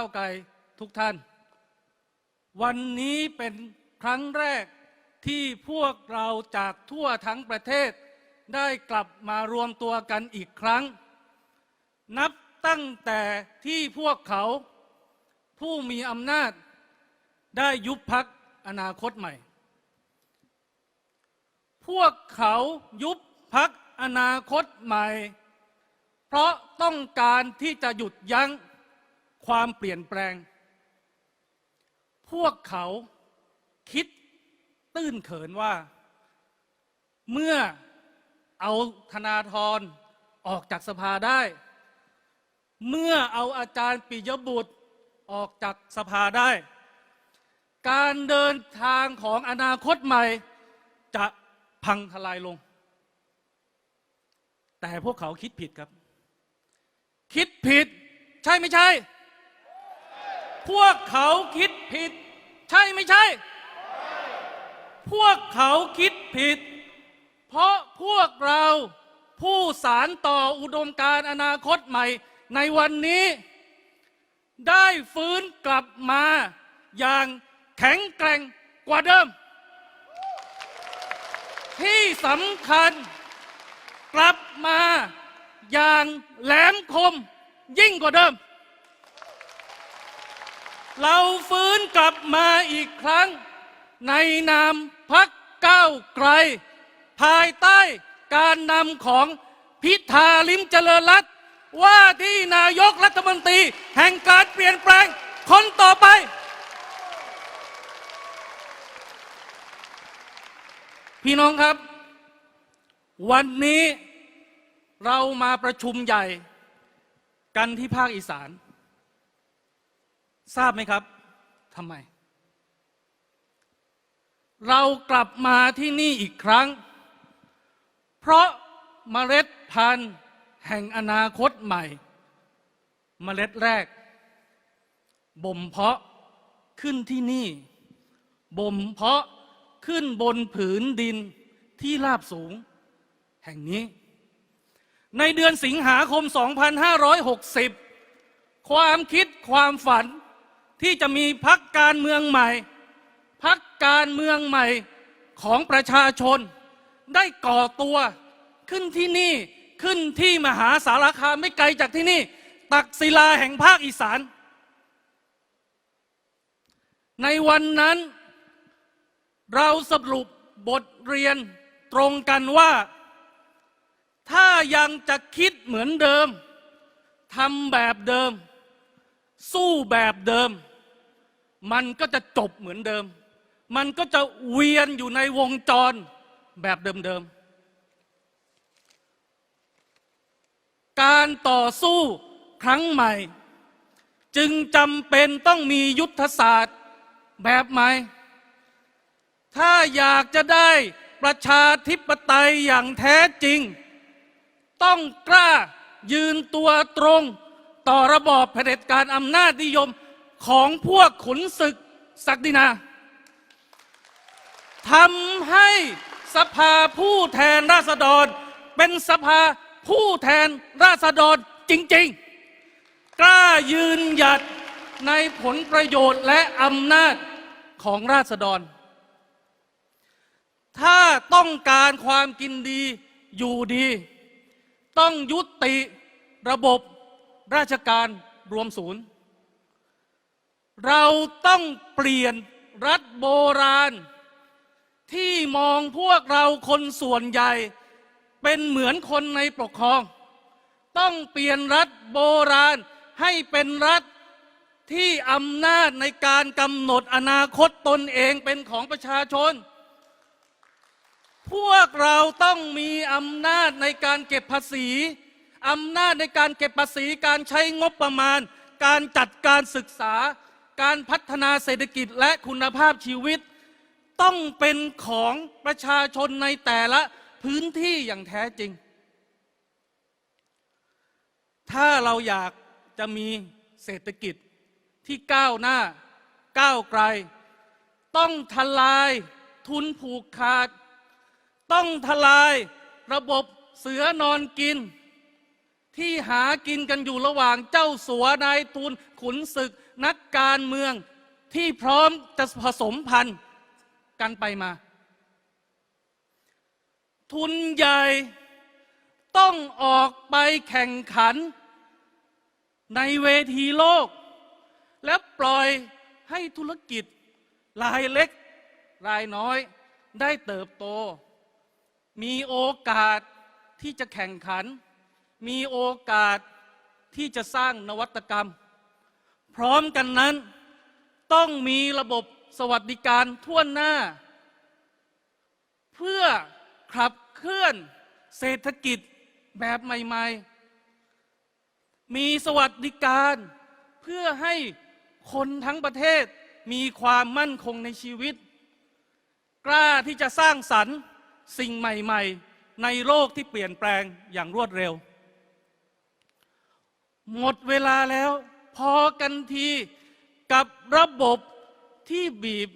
าวไกลทุกท่าน วันนี้เป็นครั้งแรกที่พวกเราจากทั่วทั้งประเทศ ได้กลับมารวมตัวกันอีกครั้ง นับตั้งแต่ที่พวกเขาผู้มีอำนาจได้ยุบพักอนาคตใหม่ พวกเขายุบพักอนาคตใหม่ เพราะต้องการที่จะหยุดยั้ง ความเปลี่ยนแปลง พวกเขาคิดตื้นเขินว่า เมื่อเอาธนาธรออกจากสภาได้ เมื่อเอาอาจารย์ปิยบุตรออกจากสภาได้ การเดินทางของอนาคตใหม่จะพังทลายลง แต่พวกเขาคิดผิดครับ คิดผิด ใช่ไม่ใช่ พวกเขาคิดผิด ใช่ไม่ใช่ พวกเขาคิดผิด เพราะพวกเราผู้สารต่ออุดมการอนาคตใหม่ ในวันนี้ ได้ฟื้นกลับมาอย่างแข็งแกร่งกว่าเดิม ที่สำคัญกลับมาอย่างแหลมคมยิ่งกว่าเดิม เราฟื้นกลับมาอีกครั้ง ในนามพักก้าวไกล ภายใต้การนำของพิธาลิมเจริญรัตว่าที่นายกรัฐมนตรี แห่งการเปลี่ยนแปลงคนต่อไป พี่น้องครับ วันนี้เรามาประชุมใหญ่กันที่ภาคอีสาน ทราบไหมครับทำไม เรากลับมาที่นี่อีกครั้ง เพราะเมล็ดพันธุ์แห่งอนาคตใหม่ เมล็ดแรก บ่มเพาะขึ้นที่นี่ บ่มเพาะขึ้นบนผืนดินที่ราบสูง แห่งนี้ ในเดือนสิงหาคม 2560 ความคิดความฝัน ที่จะมีพักการเมืองใหม่ พักการเมืองใหม่ของประชาชน ได้ก่อตัวขึ้นที่นี่ขึ้นที่มหาสารคามไม่ไกลจากที่นี่ ตักศิลาแห่งภาคอีสาน ในวันนั้น เราสรุปบทเรียนตรงกันว่า ถ้ายังจะคิดเหมือนเดิมทำแบบเดิม สู้แบบเดิม มันก็จะจบเหมือนเดิม มันก็จะเวียนอยู่ในวงจรแบบเดิมๆ การต่อสู้ครั้งใหม่ จึงจำเป็นต้องมียุทธศาสตร์แบบใหม่ ถ้าอยากจะได้ประชาธิปไตยอย่างแท้จริง ต้องกล้ายืนตัวตรงต่อระบอบเผด็จการอำนาจนิยม ของพวกขุนศึกศักดินาทำให้สภาผู้แทนราษฎร เป็นสภาผู้แทนราษฎรจริง ๆ กล้ายืนหยัดในผลประโยชน์และอำนาจของราษฎร ถ้าต้องการความกินดีอยู่ดี ต้องยุติระบบราชการรวมศูนย์ เราต้องเปลี่ยนรัฐโบราณ ที่มองพวกเราคนส่วนใหญ่ เป็นเหมือนคนในปกครอง ต้องเปลี่ยนรัฐโบราณให้เป็นรัฐที่อำนาจในการกำหนดอนาคตตนเองเป็นของประชาชน พวกเราต้องมีอำนาจในการเก็บภาษีอำนาจในการเก็บภาษีการใช้งบประมาณ การจัดการศึกษา การพัฒนาเศรษฐกิจและคุณภาพชีวิต ต้องเป็นของประชาชนในแต่ละพื้นที่อย่างแท้จริง ถ้าเราอยากจะมีเศรษฐกิจที่ก้าวหน้าก้าวไกล ต้องทลายทุนผูกขาด ต้องทลายระบบเสือนอนกิน ที่หากินกันอยู่ระหว่างเจ้าสัวนายทุนขุนศึก นักการเมืองที่พร้อมจะผสมพันธุ์กันไปมา ทุนใหญ่ต้องออกไปแข่งขัน ในเวทีโลก และปล่อยให้ธุรกิจรายเล็ก รายน้อยได้เติบโต มีโอกาสที่จะแข่งขัน มีโอกาสที่จะสร้างนวัตกรรม พร้อมกันนั้น ต้องมีระบบสวัสดิการทั่วหน้า เพื่อขับเคลื่อนเศรษฐกิจแบบใหม่ ๆ มีสวัสดิการเพื่อให้คนทั้งประเทศมีความมั่นคงในชีวิต กล้าที่จะสร้างสรรค์สิ่งใหม่ ๆ ในโลกที่เปลี่ยนแปลงอย่างรวดเร็ว หมดเวลาแล้ว พอกันทีกับระบบที่บีบ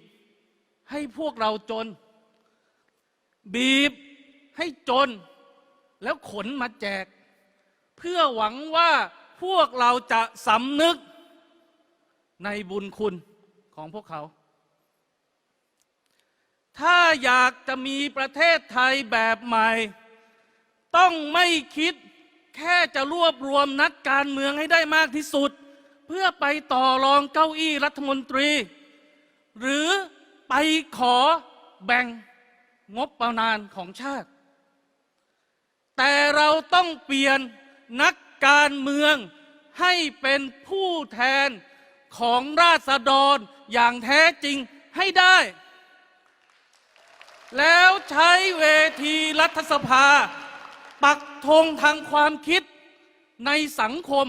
ให้พวกเราจน บีบให้จน แล้วขนมาแจก เพื่อหวังว่าพวกเราจะสำนึกในบุญคุณของพวกเขา ถ้าอยากจะมีประเทศไทยแบบใหม่ ต้องไม่คิดแค่จะรวบรวมนักการเมืองให้ได้มากที่สุด เพื่อไปต่อรองเก้าอี้รัฐมนตรี หรือไปขอแบ่งงบประมาณของชาติ แต่เราต้องเปลี่ยนนักการเมืองให้เป็นผู้แทนของราษฎรอย่างแท้จริงให้ได้ แล้วใช้เวทีรัฐสภา ปักธงทางความคิดในสังคม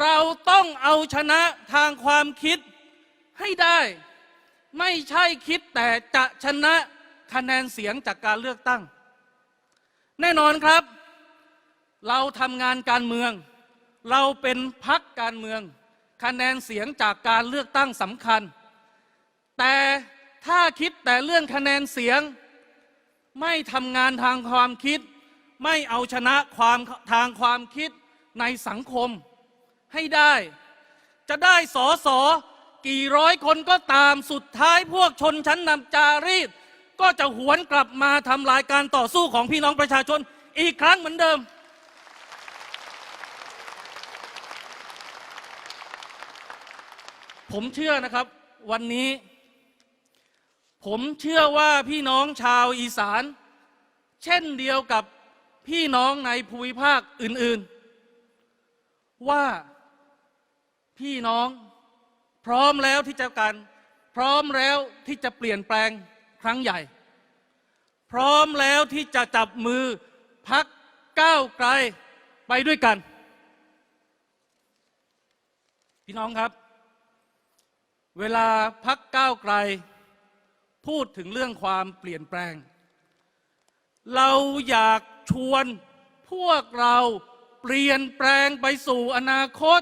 เราต้องเอาชนะทางความคิดให้ได้ ไม่ใช่คิดแต่จะชนะคะแนนเสียงจากการเลือกตั้ง แน่นอนครับ เราทำงานการเมือง เราเป็นพักการเมือง คะแนนเสียงจากการเลือกตั้งสำคัญ แต่ถ้าคิดแต่เรื่องคะแนนเสียง ไม่ทำงานทางความคิด ไม่เอาชนะความทางความคิดในสังคม ให้ได้ จะได้สอสอกี่ร้อยคนก็ตามสุดท้ายพวกชนชั้นนำจารีต ก็จะหวนกลับมาทำลายการต่อสู้ของพี่น้องประชาชนอีกครั้งเหมือนเดิม ผมเชื่อนะครับวันนี้ ผมเชื่อว่าพี่น้องชาวอีสาน เช่นเดียวกับพี่น้องในภูมิภาคอื่น ๆ ว่า พี่น้อง พร้อมแล้วที่จะการ พร้อมแล้วที่จะเปลี่ยนแปลงครั้งใหญ่ พร้อมแล้วที่จะจับมือพักก้าวไกลไปด้วยกัน พี่น้องครับ เวลาพักก้าวไกล พูดถึงเรื่องความเปลี่ยนแปลง เราอยากชวนพวกเราเปลี่ยนแปลงไปสู่อนาคต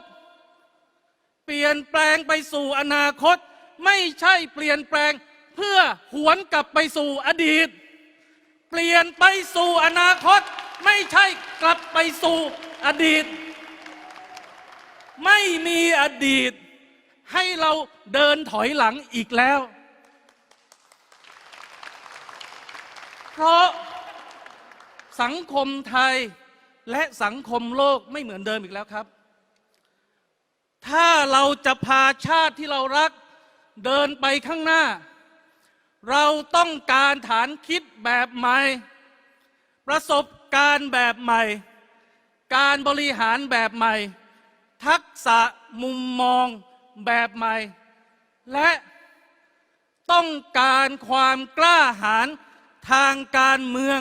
เปลี่ยนแปลงไปสู่อนาคต ไม่ใช่เปลี่ยนแปลงเพื่อหวนกลับไปสู่อดีต เปลี่ยนไปสู่อนาคต ไม่ใช่กลับไปสู่อดีต ไม่มีอดีต ให้เราเดินถอยหลังอีกแล้ว เพราะสังคมไทยและสังคมโลกไม่เหมือนเดิมอีกแล้วครับ ถ้าเราจะพาชาติที่เรารักเดินไปข้างหน้า เราต้องการฐานคิดแบบใหม่ ประสบการณ์แบบใหม่ การบริหารแบบใหม่ ทักษะมุมมองแบบใหม่ และต้องการความกล้าหาญทางการเมือง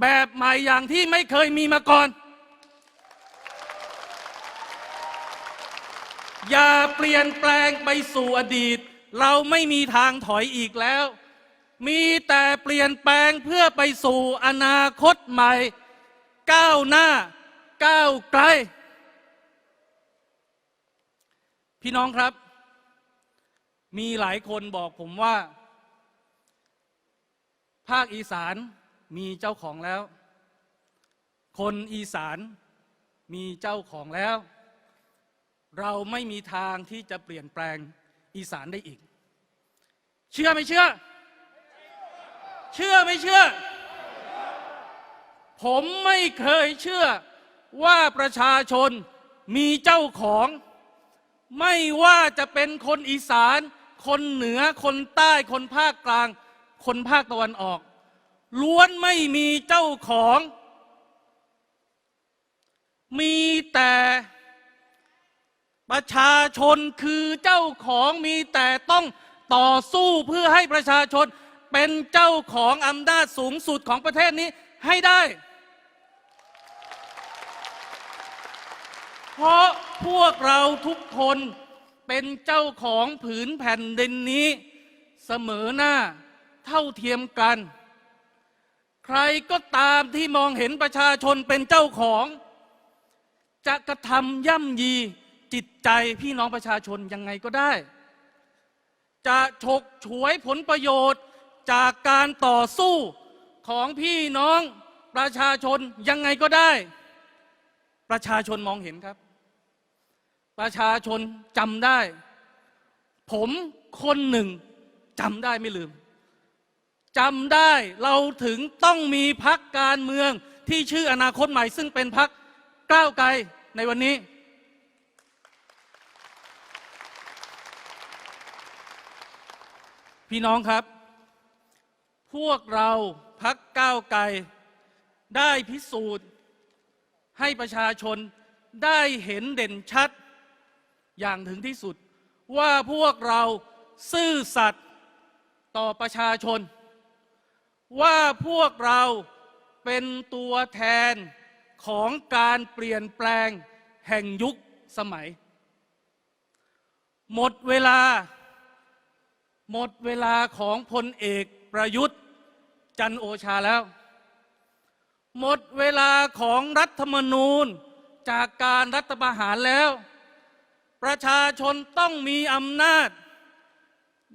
แบบใหม่อย่างที่ไม่เคยมีมาก่อน อย่าเปลี่ยนแปลงไปสู่อดีต เราไม่มีทางถอยอีกแล้ว มีแต่เปลี่ยนแปลงเพื่อไปสู่อนาคตใหม่ ก้าวหน้า ก้าวไกล พี่น้องครับ มีหลายคนบอกผมว่า ภาคอีสานมีเจ้าของแล้ว คนอีสานมีเจ้าของแล้ว เราไม่มีทางที่จะเปลี่ยนแปลงอีสานได้อีก เชื่อไม่เชื่อ เชื่อไม่เชื่อ ผมไม่เคยเชื่อว่าประชาชนมีเจ้าของ ไม่ว่าจะเป็นคนอีสาน คนเหนือคนใต้คนภาคกลาง คนภาคตะวันออก ล้วนไม่มีเจ้าของ มีแต่ ประชาชนคือเจ้าของมีแต่ต้องต่อสู้เพื่อให้ประชาชนเป็นเจ้าของอำนาจสูงสุดของประเทศนี้ให้ได้ เพราะพวกเราทุกคนเป็นเจ้าของผืนแผ่นดินนี้ เสมอหน้าเท่าเทียมกัน ใครก็ตามที่มองเห็นประชาชนเป็นเจ้าของ จะกระทำย่ำยี จิตใจพี่น้องประชาชนยังไงก็ได้ จะฉกฉวยผลประโยชน์ จากการต่อสู้ของพี่น้องประชาชนยังไงก็ได้ ประชาชนมองเห็นครับ ประชาชนจำได้ ผมคนหนึ่งจำได้ไม่ลืมจำได้เราถึงต้องมีพักการเมืองที่ชื่ออนาคตใหม่ ซึ่งเป็นพักก้าวไกลในวันนี้ พี่น้องครับ พวกเราพักก้าวไกล ได้พิสูจน์ ให้ประชาชนได้เห็นเด่นชัด อย่างถึงที่สุด ว่าพวกเราซื่อสัตย์ต่อประชาชน ว่าพวกเราเป็นตัวแทนของการเปลี่ยนแปลงแห่งยุคสมัย หมดเวลา หมดเวลาของพลเอกประยุทธ์จันโอชาแล้ว หมดเวลาของรัฐธรรมนูญจากการรัฐประหารแล้ว ประชาชนต้องมีอำนาจ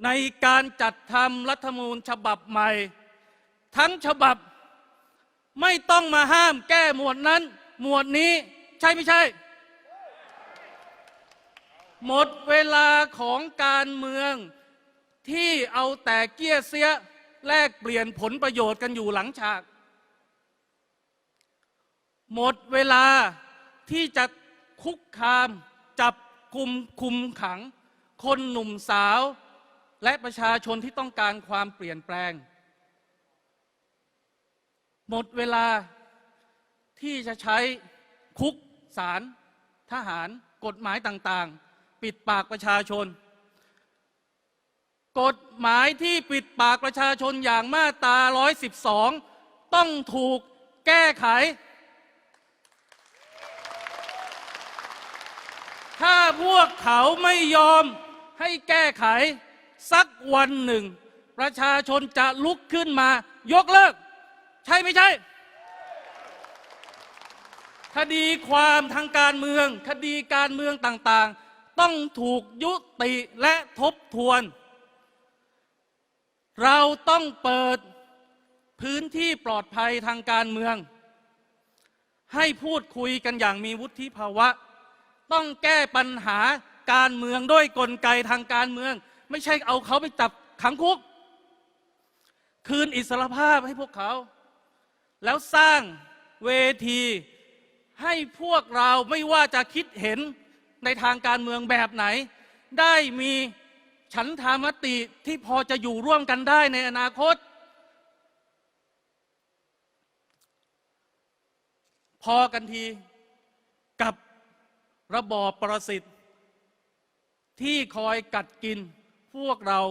ในการจัดทำรัฐธรรมนูญฉบับใหม่ ทั้งฉบับไม่ต้องมาห้ามแก้หมวดนั้น หมวดนี้ใช่ไม่ใช่ หมดเวลาของการเมือง ที่เอาแต่เกี้ยเสียแลกเปลี่ยนผลประโยชน์กันอยู่หลังฉาก หมดเวลาที่จะคุกคาม จับกลุ่มคุมขัง คนหนุ่มสาว และประชาชนที่ต้องการความเปลี่ยนแปลง หมดเวลาที่จะใช้คุกศาลทหารกฎหมายต่าง ๆ ปิดปากประชาชน กฎหมายที่ปิดปากประชาชนอย่างมาตรา 112 ต้องถูกแก้ไข ถ้าพวกเขาไม่ยอมให้แก้ไข สักวันหนึ่ง ประชาชนจะลุกขึ้นมายกเลิก ใช่ไม่ใช่ คดีความทางการเมือง คดีการเมืองต่างๆ ต้องถูกยุติและทบทวน เราต้องเปิดพื้นที่ปลอดภัยทางการเมือง ให้พูดคุยกันอย่างมีวุฒิภาวะ ต้องแก้ปัญหาการเมืองด้วยกลไกทางการเมือง ไม่ใช่เอาเขาไปจับขังคุก คืนอิสรภาพให้พวกเขา แล้วสร้างเวทีให้พวกเราไม่ว่าจะคิดเห็นในทางการเมืองแบบไหน ได้มี ฉันทามติที่พอจะอยู่ร่วมกันได้ในอนาคต พอกันทีกับระบอบประสิทธิ์ ที่คอยกัดกินพวกเรา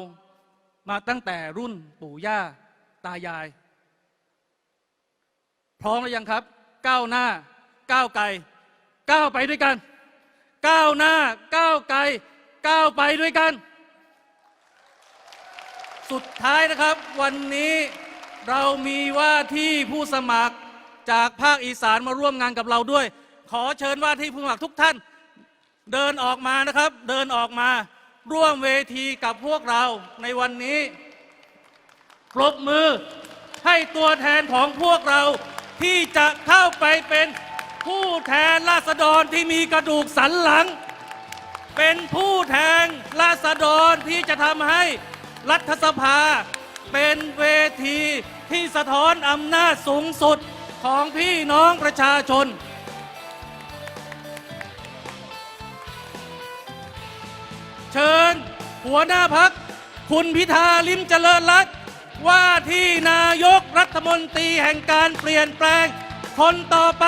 มาตั้งแต่รุ่นปู่ย่าตายาย พร้อมหรือยังครับ ก้าวหน้า ก้าวไกล ก้าวไปด้วยกัน ก้าวหน้า ก้าวไกล ก้าวไปด้วยกัน สุดท้ายนะครับวันนี้เรามีว่าที่ผู้สมัครจากภาคอีสานมาร่วมงานกับเราด้วย ขอเชิญว่าที่ผู้สมัครทุกท่าน เดินออกมานะครับ เดินออกมาร่วมเวทีกับพวกเราในวันนี้ปรบมือให้ตัวแทนของพวกเราที่จะเข้าไปเป็นผู้แทนราษฎรที่มีกระดูกสันหลัง เป็นผู้แทนราษฎรที่จะทำให้ รัฐสภา เป็นเวทีที่สะท้อนอำนาจสูงสุดของพี่น้องประชาชน เชิญหัวหน้าพัก คุณพิธาลิมเจริญรัตว่าที่นายกรัฐมนตรีแห่งการเปลี่ยนแปลง คนต่อไป